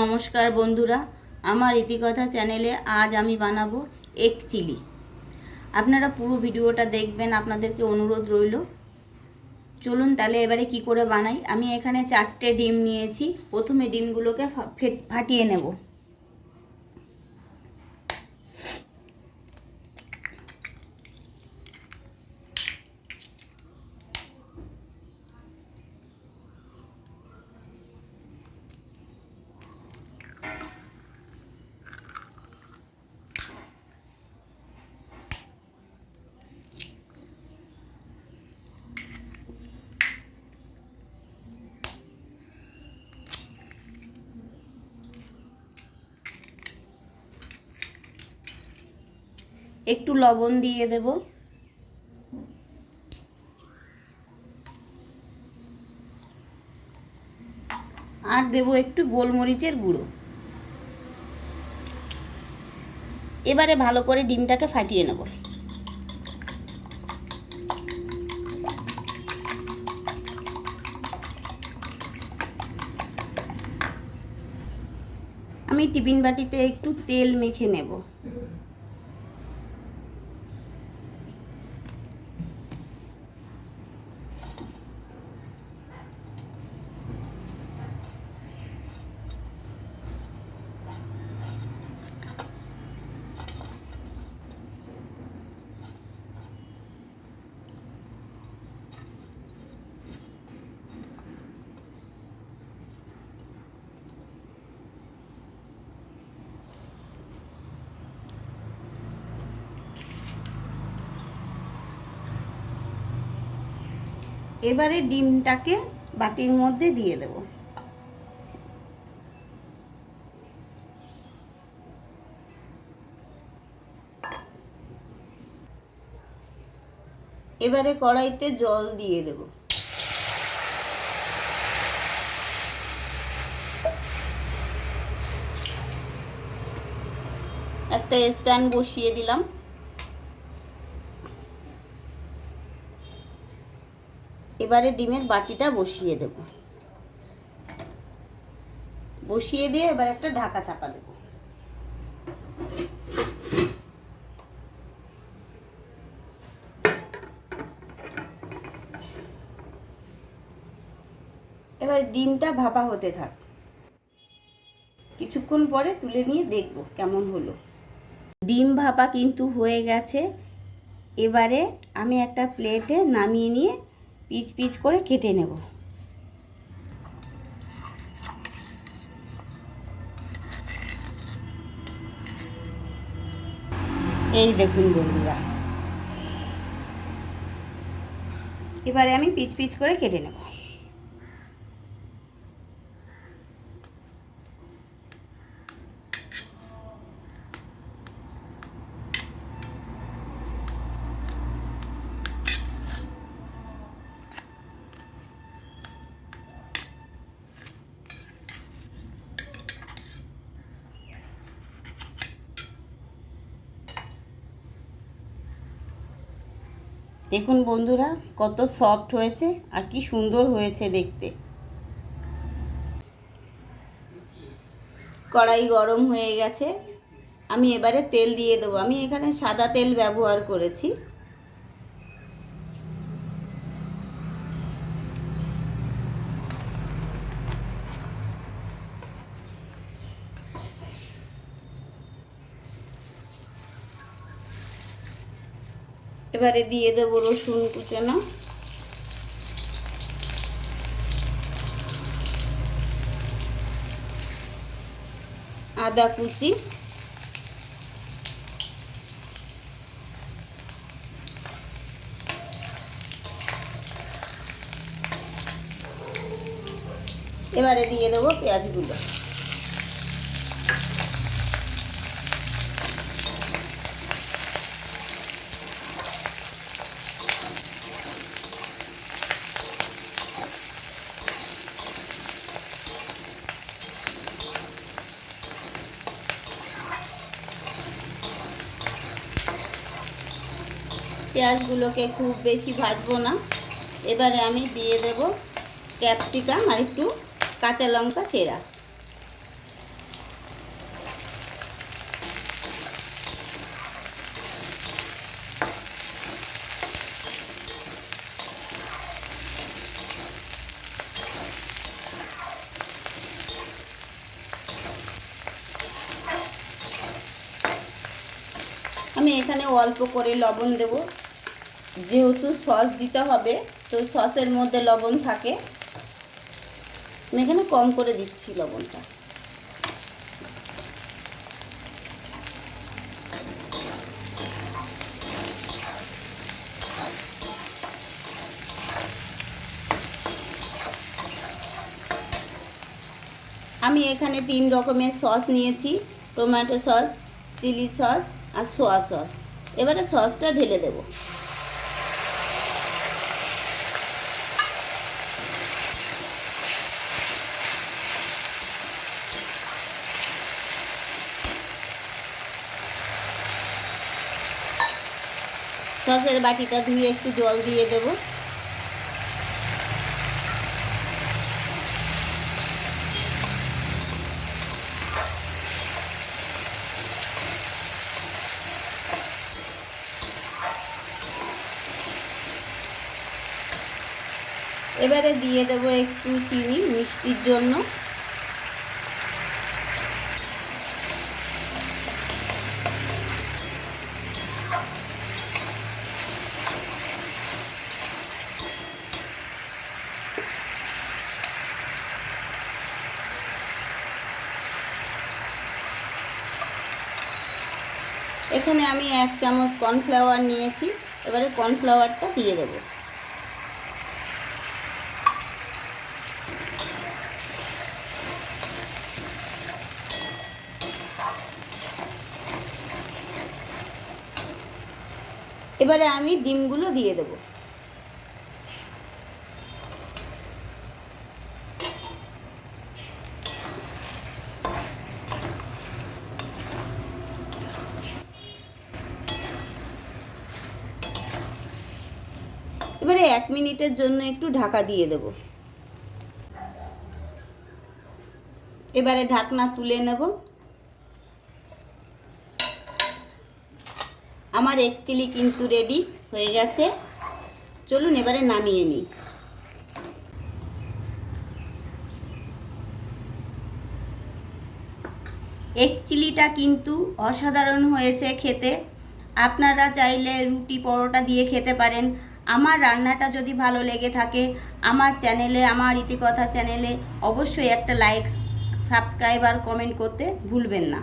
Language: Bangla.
নমস্কার বন্ধুরা, আমার ইতিকথা চ্যানেলে আজ আমি বানাবো এক চিলি। আপনারা পুরো ভিডিওটা দেখবেন, আপনাদেরকে অনুরোধ রইল। চলুন তাহলে এবারে কি করে বানাই? আমি এখানে চারটে ডিম নিয়েছি। প্রথমে ডিমগুলোকে ফাটিয়ে নেব। একটু লবণ দিয়ে দেব। আর দেব একটু গোলমরিচের গুঁড়ো। এবারে ভালো করে ডিমটাকে ফাটিয়ে নেব। আমি টিফিন বাটিতে একটু তেল মেখে নেব। এবারে ডিমটাকে বাটির মধ্যে দিয়ে দেব। এবারে কড়াইতে জল দিয়ে দেব। একটা স্ট্যান্ড বসিয়ে দিলাম। এবারে ডিমের বাটিটা বসিয়ে দেব। বসিয়ে দিয়ে এবার একটা ঢাকা চাপা দেব। এবার ডিমটা ভাপা হতে থাক। কিছুক্ষণ পরে তুলে নিয়ে দেখব কেমন হলো। ডিম ভাপা কিন্তু হয়ে গেছে। এবারে আমি একটা প্লেটে নামিয়ে নিয়ে পিচ পিচ করে কেটে নেব। এই দেখুন বন্ধুরা। এবারে আমি পিচ পিচ করে কেটে নেব। দেখুন বন্ধুরা, কত সফট হয়েছে আর কি সুন্দর হয়েছে দেখতে। কড়াই গরম হয়ে গেছে। আমি এবারে তেল দিয়ে দেবো। আমি এখানে সাদা তেল ব্যবহার করেছি। এবারে দিয়ে দেবো রসুন কুচানো। আদা কুচি। এবারে দিয়ে দেবো পেঁয়াজগুলো। পেঁয়াজগুলোকে খুব বেশি ভাজবো না। এবারে আমি দিয়ে দেব ক্যাপসিকাম আর একটু কাঁচা লঙ্কা চেরা। আমি এখানে অল্প করে লবণ দেবো। যেহেতু সস দিতে হবে, তো সসের মধ্যে লবণ থাকে। এখানে কম করে দিচ্ছি লবণটা। আমি এখানে তিন রকমের সস নিয়েছি, টমেটো সস, চিলি সস আর সোয়া সস। এবারে সসটা ঢেলে দেব। সসের বাটিটা ধুয়ে একটু জল দিয়ে দেবো। এবারে দিয়ে দেবো একটু চিনি মিষ্টির জন্য। এখানে আমি এক চামচ কর্নফ্লাওয়ার নিয়েছি, এবারে কর্নফ্লাওয়ারটা দিয়ে দেব। এবারে আমি ডিমগুলো দিয়ে দেবো। এবারে এক মিনিটের জন্য একটু ঢাকা দিয়ে দেব। এবারে ঢাকনা তুলে নেব। আমার এক চিলি কিন্তু রেডি হয়ে গেছে। চলুন এবারে নামিয়ে নিই। এক চিলিটা কিন্তু অসাধারণ হয়েছে খেতে। আপনারা চাইলে রুটি পরোটা দিয়ে খেতে পারেন। আমার রান্নাটা যদি ভালো লেগে থাকে, আমার চ্যানেলে, আমার ইতিকথা চ্যানেলে অবশ্যই একটা লাইক সাবস্ক্রাইব আর কমেন্ট করতে ভুলবেন না।